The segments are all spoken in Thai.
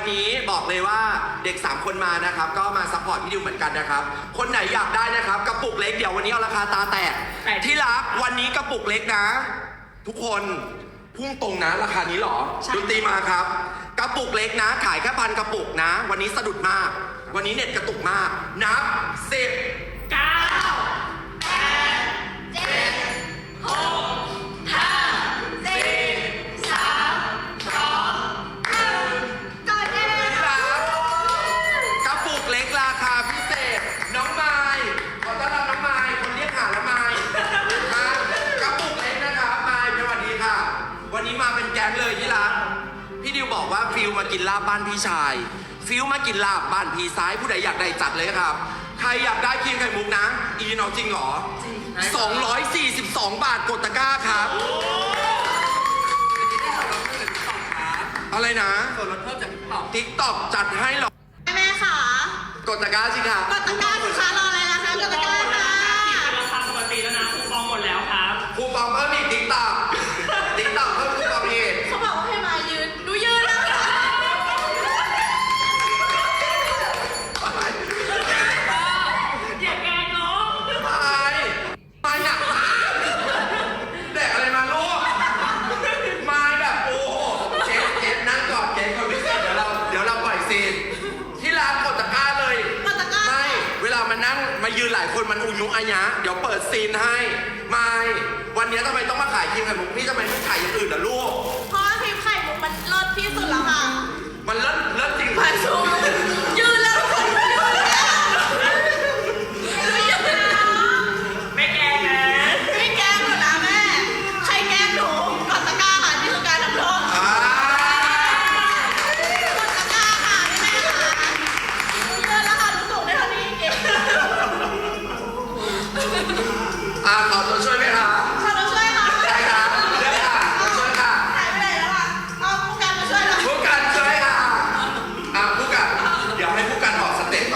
วันนี้บอกเลยว่าเด็ก 3 คนมานะครับ ก็มาซัพพอร์ตพี่ดิวเหมือนกันนะครับ คนไหนอยากได้นะครับกระปุกเล็กเดี๋ยววันนี้เอาราคาตาแตกแปดที่รักวันนี้กระปุกเล็กนะ ทุกคนพุ่งตรงนะราคานี้เหรอใช่ ดนตรีมาครับ กระปุกเล็กนะ ขายแค่พันกระปุกนะ วันนี้สะดุดมาก วันนี้เน็ตกระตุกมากนับสิบ กินลาบบ้านพี่ซ้ายผู้ใดอยากได้จัดเลยครับ ใครอยากได้ครีมไข่มุกนะ อีน้องจริงเหรอ242 บาทกดตะกร้าครับ อะไรนะส่วนลดเพิ่มจากติ๊กต็อกติ๊กต็อกจัดให้เหรอแม่ค่ะ กดตะกร้าสิครับกดตะกร้าสิคะรออะไรล่ะคะ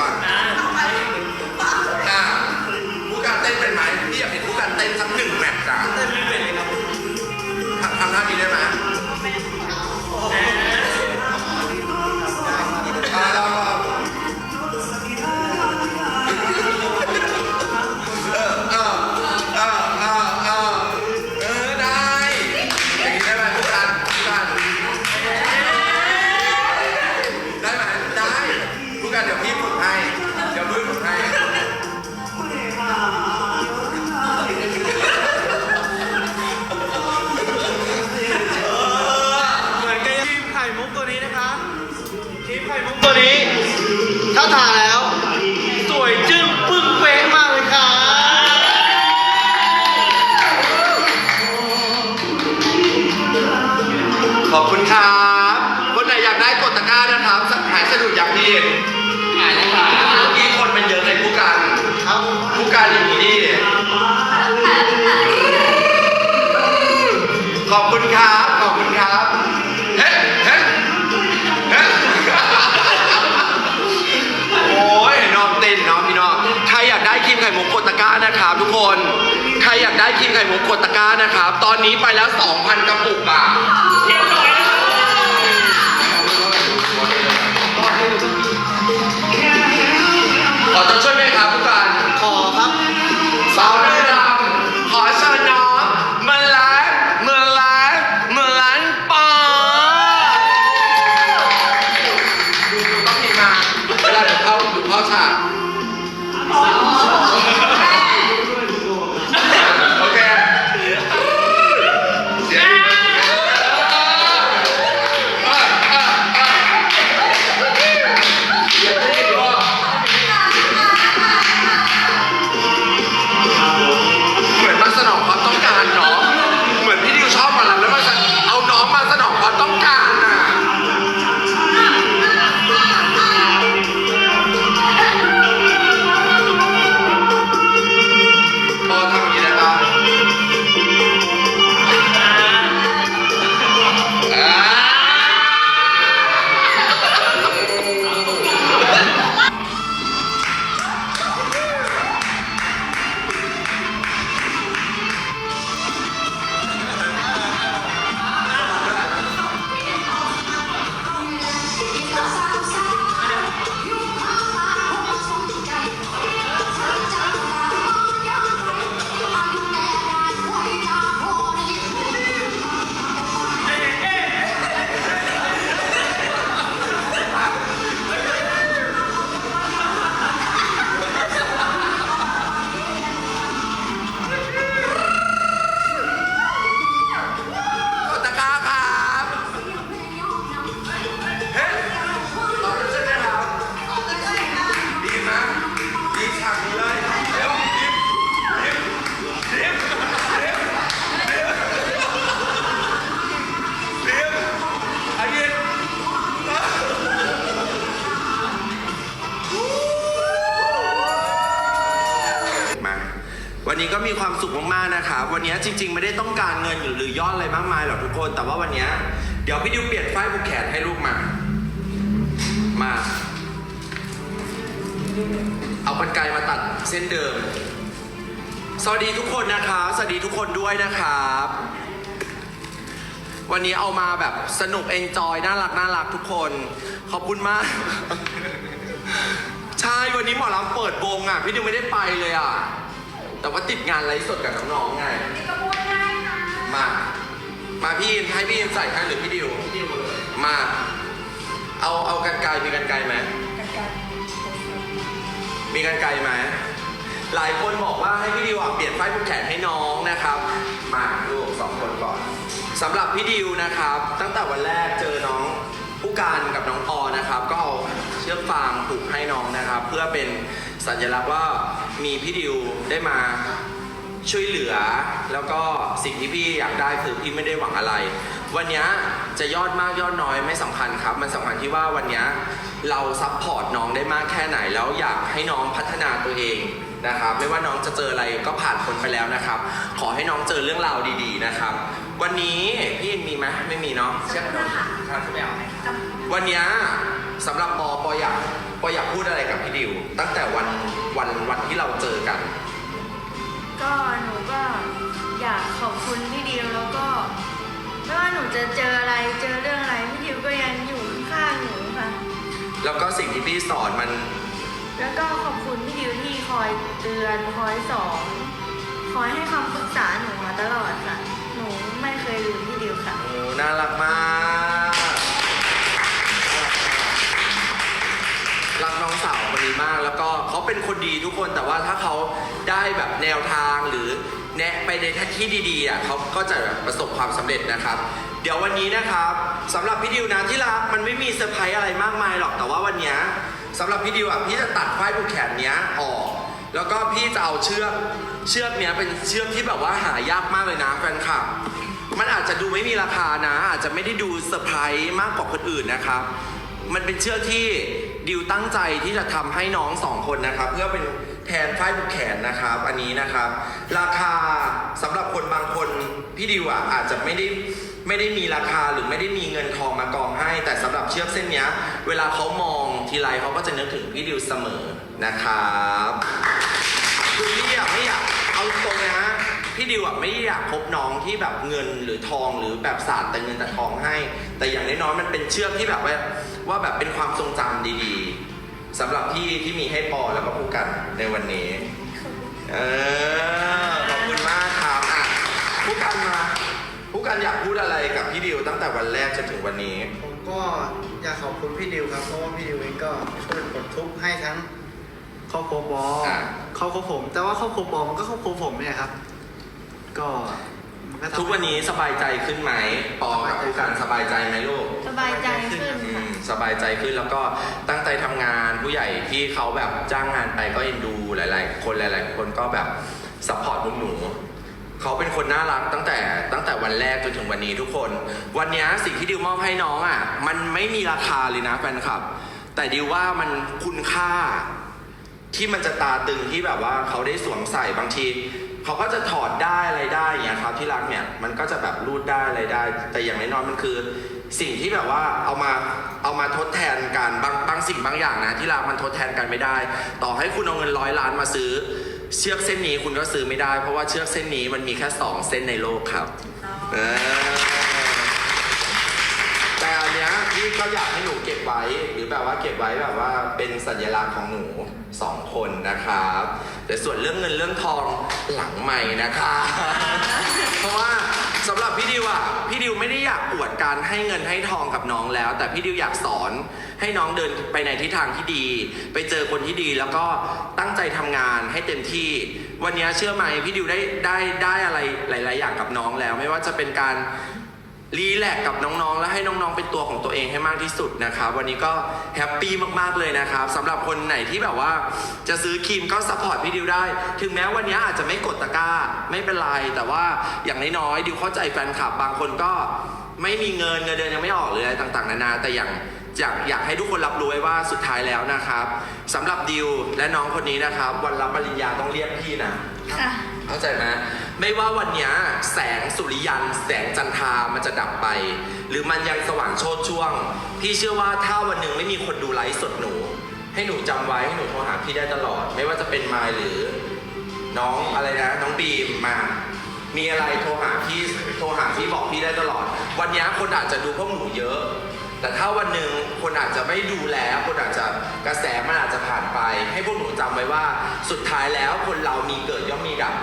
อ้านะครับสักหายสะดุดอย่างพี่หายแล้วครับเมื่อกี้คนมันเยอะเลยผู้กันครับผู้กันอย่างนี้ขอบคุณครับ ขอบคุณครับเฮ้เฮ้เฮ้โอ้ยน้องเต้นน้องพี่น้องใครอยากได้ครีมไข่มุกกดตะกร้านะครับทุกคน ใครอยากได้ครีมไข่มุกกดตะกร้านะครับ ตอนนี้ไปแล้ว 2,000กระปุกอะ สุขมากๆนะครับวันนี้จริง ๆ ไม่ได้ต้องการเงินหรือยอดอะไรมากมายหรอกทุกคน แต่ว่าวันนี้เดี๋ยวพี่ดิวเปลี่ยนฝ้ายผูกแขนให้ลูกมา มา เอากรรไกรมาตัดเส้นเดิม สวัสดีทุกคนนะครับสวัสดีทุกคนด้วยนะครับวันนี้เอามาแบบสนุกเอนจอยน่ารักน่ารักทุกคน ขอบคุณมาก ใช่ วันนี้หมอลำเปิดวงอะ พี่ดิวไม่ได้ไปเลยอะ แต่ว่าติดงานไลฟ์สดกับน้องๆไง นี่ก็พูดได้ค่ะมา มาพี่อินให้พี่อินใส่ให้หรือพี่ดิวดิวเลย มา เอาเอากันไกลมีกันไกลไหม กันกันมีกันไกลไหม หลายคนบอกว่าให้พี่ดิวอะเปลี่ยนฝ้ายผูกแขนให้น้องนะครับ มาลูกสองคนก่อนสำหรับพี่ดิวนะครับ ตั้งแต่วันแรกเจอน้องผู้การกับน้องปอนะครับ ก็เอาเชือกฟางผูกให้น้องนะครับ เพื่อเป็นสัญลักษณ์ว่า มีพี่ดิวได้มาช่วยเหลือ แล้วก็สิ่งที่พี่อยากได้คือพี่ไม่ได้หวังอะไร วันเนี้ยจะยอดมากยอดน้อยไม่สำคัญครับ มันสำคัญที่ว่าวันเนี้ยเราซัพพอร์ตน้องได้มากแค่ไหน แล้วอยากให้น้องพัฒนาตัวเองนะครับไม่ว่าน้องจะเจออะไรก็ผ่านพ้นไปแล้วนะครับ ขอให้น้องเจอเรื่องราวดี ๆนะครับ วันนี้พี่อินมีไหมไม่มีเนาะเช็คน้องครับไม่เอาวันเนี้ยสำหรับปอปออยากปออยากพูดอะไรกับพี่ดิว ตั้งแต่วัน วันวันที่เราเจอกัน ก็หนูก็อยากขอบคุณพี่ดิวแล้วก็ไม่ว่าหนูจะเจออะไรเจอเรื่องอะไรพี่ดิวก็ยังอยู่ข้างๆหนูค่ะ แล้วก็สิ่งที่พี่สอนมัน แล้วก็ขอบคุณพี่ดิวที่คอยเตือนคอยสอนคอยให้คำปรึกษาหนูมาตลอดค่ะ หนูไม่เคยลืมพี่ดิวค่ะ โอ้ น่ารักมาก มาก แล้วก็เขาเป็นคนดีทุกคนแต่ว่าถ้าเขาได้แบบแนวทางหรือแนะไปในที่ดีๆอะเขาก็จะแบบประสบความสำเร็จนะครับ เดี๋ยววันนี้นะครับสำหรับพี่ดิวนะที่รักมันไม่มีเซอร์ไพรส์อะไรมากมายหรอกแต่ว่าวันเนี้ยสำหรับพี่ดิวอะพี่จะตัดฝ้ายผูกแขนเนี้ยออก แล้วก็พี่จะเอาเชือกเชือกเนี้ยเป็นเชือกที่แบบว่าหายากมากเลยนะแฟนคลับมันอาจจะดูไม่มีราคานะ อาจจะไม่ได้ดูเซอร์ไพรส์มากกว่าคนอื่นนะครับ มันเป็นเชือกที่ ดิวตั้งใจที่จะทำให้น้องสองคนนะครับ เพื่อเป็นแทนฝ้ายผูกแขนนะครับ อันนี้นะครับ ราคาสำหรับคนบางคนพี่ดิวอะอาจจะไม่ได้ไม่ได้มีราคาหรือไม่ได้มีเงินทองมากองให้ แต่สำหรับเชือกเส้นเนี้ย เวลาเขามองทีไรเขาก็จะนึกถึงพี่ดิวเสมอนะครับคือพี่อยากไม่อยากเอาตรงนะฮะ พี่ดิวอะไม่ได้อยากพบน้องที่แบบเงินหรือทองหรือแบบศาสตร์แต่เงินแต่ทองให้ แต่อย่างน้อยๆมันเป็นเชือกที่แบบว่าว่าแบบเป็นความทรงจำดีๆสำหรับพี่ที่มีให้ปอแล้วก็ผู้กันในวันนี้ เออขอบคุณมากครับอะผู้กันมา ผู้กันอยากพูดอะไรกับพี่ดิวตั้งแต่วันแรกจนถึงวันนี้ ผมก็อยากขอบคุณพี่ดิวครับ เพราะว่าพี่ดิวเองก็ช่วยปลดทุกข์ให้ทั้งครอบครัวบออ่า ครอบครัวผม แต่ว่าครอบครัวบอมันก็ครอบครัวผมเนี่ยครับ ก็มันก็ทำให้ทุกวันนี้สบายใจขึ้นไหมปอกับผู้กันสบายใจไหมลูก สบายใจขึ้นอืค่ะ มสบายใจขึ้นแล้วก็ตั้งใจทำงานผู้ใหญ่ที่เขาแบบจ้างงานไปก็เอ็นดูหลาย ๆ คนหลาย ๆ คนก็แบบซัพพอร์ตพวกหนูเขาเป็นคนน่ารักตั้งแต่ตั้งแต่วันแรกจนถึงวันนี้ทุกคน วันนี้สิ่งที่ดิวมอบให้น้องอะ มันไม่มีราคาเลยนะแฟนคลับ แต่ดิวว่ามันคุณค่า ที่มันจะตาตึงที่แบบว่าเขาได้สวมใส่บางที เขาก็จะถอดได้อะไรได้อย่างเงี้ยครับที่รักเนี่ยมันก็จะแบบรูดได้อะไรได้ แต่อย่างน้อยๆมันคือ สิ่งที่แบบว่าเอามาเอามาทดแทนกันบางบางสิ่งบางอย่างนะที่รักมันทดแทนกันไม่ได้ ต่อให้คุณเอาเงินร้อยล้านมาซื้อ เชือกเส้นนี้คุณก็ซื้อไม่ได้ เพราะว่าเชือกเส้นนี้มันมีแค่สองเส้นในโลกครับเออ ก็อยากให้หนูเก็บไว้ หรือแบบว่าเก็บไว้แบบว่าเป็นสัญลักษณ์ของหนูสองคนนะครับแต่ส่วนเรื่องเงินเรื่องทองหลังใหม่นะคะ เพราะว่าสำหรับพี่ดิวอะพี่ดิวไม่ได้อยากอวดการให้เงินให้ทองกับน้องแล้ว แต่พี่ดิวอยากสอนให้น้องเดินไปในทิศทางที่ดี ไปเจอคนที่ดีแล้วก็ตั้งใจทำงานให้เต็มที่ วันนี้เชื่อไหมพี่ดิวได้ได้ได้อะไรหลาย ๆ อย่างกับน้องแล้ว ไม่ว่าจะเป็นการ รีแลกซ์กับน้องๆ และให้น้องๆ เป็นตัวของตัวเองให้มากที่สุดนะครับ วันนี้ก็แฮปปี้มากๆเลยนะครับสำหรับคนไหนที่แบบว่า จะซื้อครีมก็ซัพพอร์ตพี่ดิวได้ ถึงแม้วันนี้อาจจะไม่กดตะกร้าไม่เป็นไร แต่ว่าอย่างน้อยๆดิวเข้าใจแฟนคลับบางคนก็ไม่มีเงินเงินเดือนยังไม่ออกเลยอะไรต่างๆ นานาแต่อย่างอยากอยากให้ทุกคนรับรู้ไว้ว่าสุดท้ายแล้วนะครับสำหรับดิวและน้องคนนี้นะครับ วันรับปริญญาต้องเรียกพี่นะค่ะเเข้าใจไหม ไม่ว่าวันนี้แสงสุริยัน แสงจันทรามันจะดับไป หรือมันยังสว่างโชดช่วง พี่เชื่อว่าถ้าวันหนึ่งไม่มีคนดูไลฟ์สดหนู ให้หนูจำไว้ให้หนูโทรหาพี่ได้ตลอด ไม่ว่าจะเป็นมายหรือ น้องอะไรนะ น้องบีมมา มีอะไรโทรหาพี่โทรหาพี่บอกพี่ได้ตลอด วันนี้คนอาจจะดูพวกหนูเยอะ แต่ถ้าวันหนึ่งคนอาจจะไม่ดูแล้วคนอาจจะกระแสมันอาจจะผ่านไป ให้พวกหนูจำไว้ว่าสุดท้ายแล้วคนเรามีเกิดย่อมมีดับ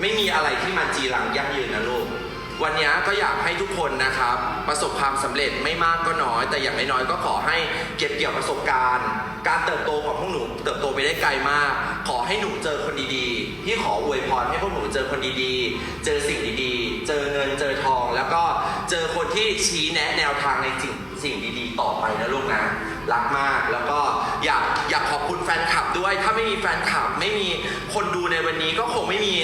ไม่มีอะไรที่มันจีรังยั่งยืนนะลูก วันนี้ก็อยากให้ทุกคนนะครับ ประสบความสำเร็จไม่มากก็น้อย แต่อย่างน้อยๆก็ขอให้เก็บเกี่ยวประสบการณ์ การเติบโตของพวกหนูเติบโตไปได้ไกลมาก ขอให้หนูเจอคนดีๆพี่ขออวยพรให้พวกหนูเจอคนดีๆ เจอสิ่งดีๆ เจอเงินเจอทอง แล้วก็เจอคนที่ชี้แนะแนวทางในสิ่งสิ่งดีๆ ต่อไปนะลูกนะ รักมาก แล้วก็อยากอยากขอบคุณแฟนคลับด้วย ถ้าไม่มีแฟนคลับไม่มีคนดูในวันนี้ก็คงไม่มี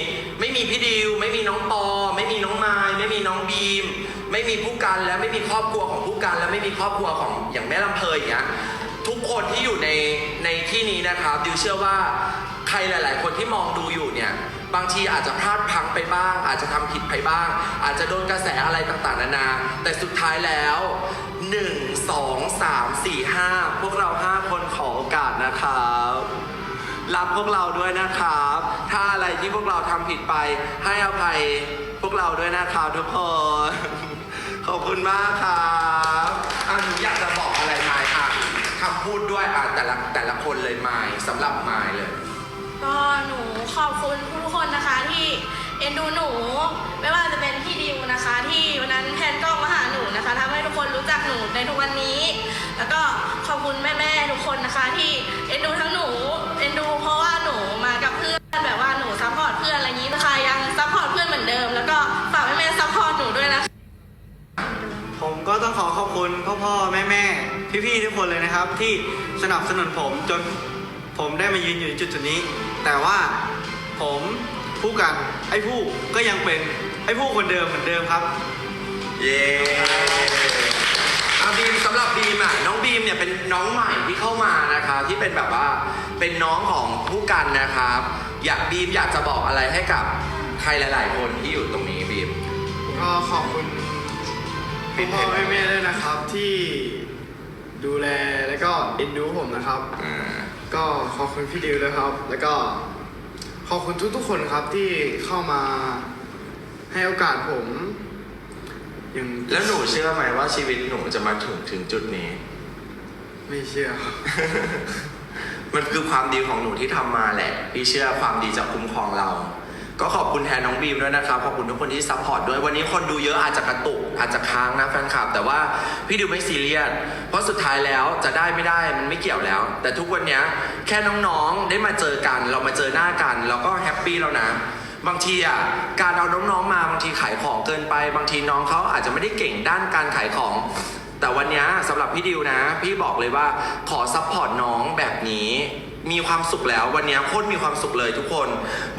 ไม่มีพี่ดิว ไม่มีน้องปอ ไม่มีน้องไมายไม่มีน้องบีม ไม่มีผู้กันและไม่มีครอบครัวของผู้กัน และไม่มีครอบครัวของอย่างแม่ลำเพยอย่างเงี้ยทุกคนที่อยู่ในในที่นี้นะครับดิวเชื่อว่าใครหลาย ๆ คนที่มองดูอยู่เนี่ยบางทีอาจจะพลาดพลั้งไปบ้าง อาจจะทำผิดไปบ้าง อาจจะโดนกระแสอะไรต่าง ๆ นานา แต่สุดท้ายแล้ว 1 2 3 4 5พวกเรา5คนขอโอกาสนะครับรับพวกเราด้วยนะครับ ถ้าอะไรที่พวกเราทำผิดไป ให้อภัยพวกเราด้วยนะครับทุกคน ขอบคุณมากครับอะหนูอยากจะบอกอะไรมายอะคำพูดด้วยอะแต่ละแต่ละคนเลยมายสำหรับมายเลย ก็หนูขอบคุณทุกคนนะคะที่เอ็นดูหนู ไม่ว่าจะเป็นพี่ดิวนะคะ ที่วันนั้นแทนกล้องมาหาห นะคะทำให้ทุกคนรู้จักหนูในทุกวันนี้ แล้วก็ขอบคุณแม่ๆทุกคนนะคะ ที่เอ็นดูทั้งหนูเอ็นดูเพราะว่าหนูมากับเพื่อนแบบว่าหนูซัพพอร์ตเพื่อนอะไรย่างนี้นะคะยังซัพพอร์ตเพื่อนเหมือนเดิม แล้วก็ฝากแม่ๆซัพพอร์ตหนูด้วยนะคะผมก็ต้องขอขอบคุณพ่อพ่อแม่แม่พี่พี่ๆทุกคนเลยนะครับ ที่สนับสนุนผมจนผมได้มายืนอยู่ในจุดจุดนี้ แต่ว่าผมผู้กันไอ้ผู้ก็ยังเป็นไอ้ผู้คนเดิมเหมือนเดิมครับ เย้อาบีมสำหรับบีมอะน้องบีมเนี่ยเป็นน้องใหม่ที่เข้ามานะคะที่เป็นแบบว่าเป็นน้องของผู้กันนะครับ อยากบีมอยากจะบอกอะไรให้กับใครหลาย ๆ คนที่อยู่ตรงนี้บีม ก็ขอบคุณพ่อพ่อแม่แม่ด้วยนะครับที่ดูแลแล้วก็เอ็นดูผมนะครับ อ่า ก็ขอบคุณพี่ดิวด้วยครับ แล้วก็ขอบคุณทุกๆคนครับที่เข้ามาให้โอกาสผม ยังแล้วหนูเชื่อไหมว่าชีวิตหนูจะมาถึงถึงจุดนี้ ไม่เชื่อครับ มันคือความดีของหนูที่ทำมาแหละ พี่เชื่อความดีจะคุ้มครองเรา ก็ขอบคุณแทนน้องบีมด้วยนะครับขอบคุณทุกคนที่ซัพพอร์ตด้วยวันนี้คนดูเยอะอาจจะกระตุกอาจจะค้างนะแฟนคลับ แต่ว่าพี่ดูไม่ซีเรียสเพราะสุดท้ายแล้วจะได้ไม่ได้มันไม่เกี่ยวแล้ว แต่ทุกวันเนี้ยแค่น้องๆได้มาเจอกัน เรามาเจอหน้ากัน เราก็แฮปปี้แล้วนะ บางทีอะการเอาน้องๆมาบางทีขายของเกินไป บางทีน้องเขาอาจจะไม่ได้เก่งด้านการขายของ แต่วันนี้สำหรับพี่ดิวนะ พี่บอกเลยว่าขอซัพพอร์ตน้องแบบนี้มีความสุขแล้ววันนี้โคตรมีความสุขเลยทุกคน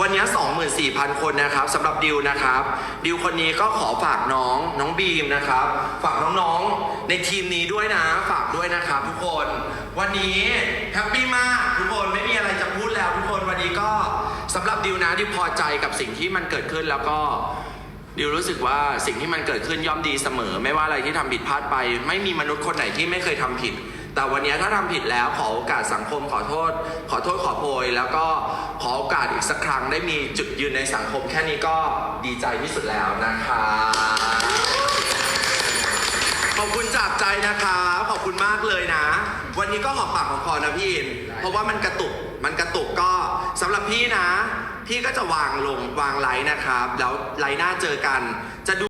วันนี้ 24,000 คนนะครับสำหรับดิวนะครับ ดิวคนนี้ก็ขอฝากน้องน้องบีมนะครับ ฝากน้องๆในทีมนี้ด้วยนะ ฝากด้วยนะครับทุกคน วันนี้แฮปปี้มากทุกคนไม่มีอะไรจะพูดแล้วทุกคนวันนี้ก็ สำหรับดิวนะดิวพอใจกับสิ่งที่มันเกิดขึ้นแล้วก็ดิวรู้สึกว่าสิ่งที่มันเกิดขึ้นย่อมดีเสมอ ไม่ว่าอะไรที่ทำผิดพลาดไป ไม่มีมนุษย์คนไหนที่ไม่เคยทำผิด แต่วันนี้ถ้าทำผิดแล้วขอโอกาสสังคมขอโทษ ขอโทษขอโพย แล้วก็ขอโอกาสอีกสักครั้งได้มีจุดยืนในสังคม แค่นี้ก็ดีใจที่สุดแล้วนะคะ ขอบคุณจากใจนะคะ ขอบคุณมากเลยนะ วันนี้ก็หอมปากหอมคอนะพี่อินเพราะว่ามันกระตุก มันกระตุกก็สำหรับพี่นะ พี่ก็จะวางลงวางไลน์นะครับ แล้วไลน์หน้าเจอกันจะดู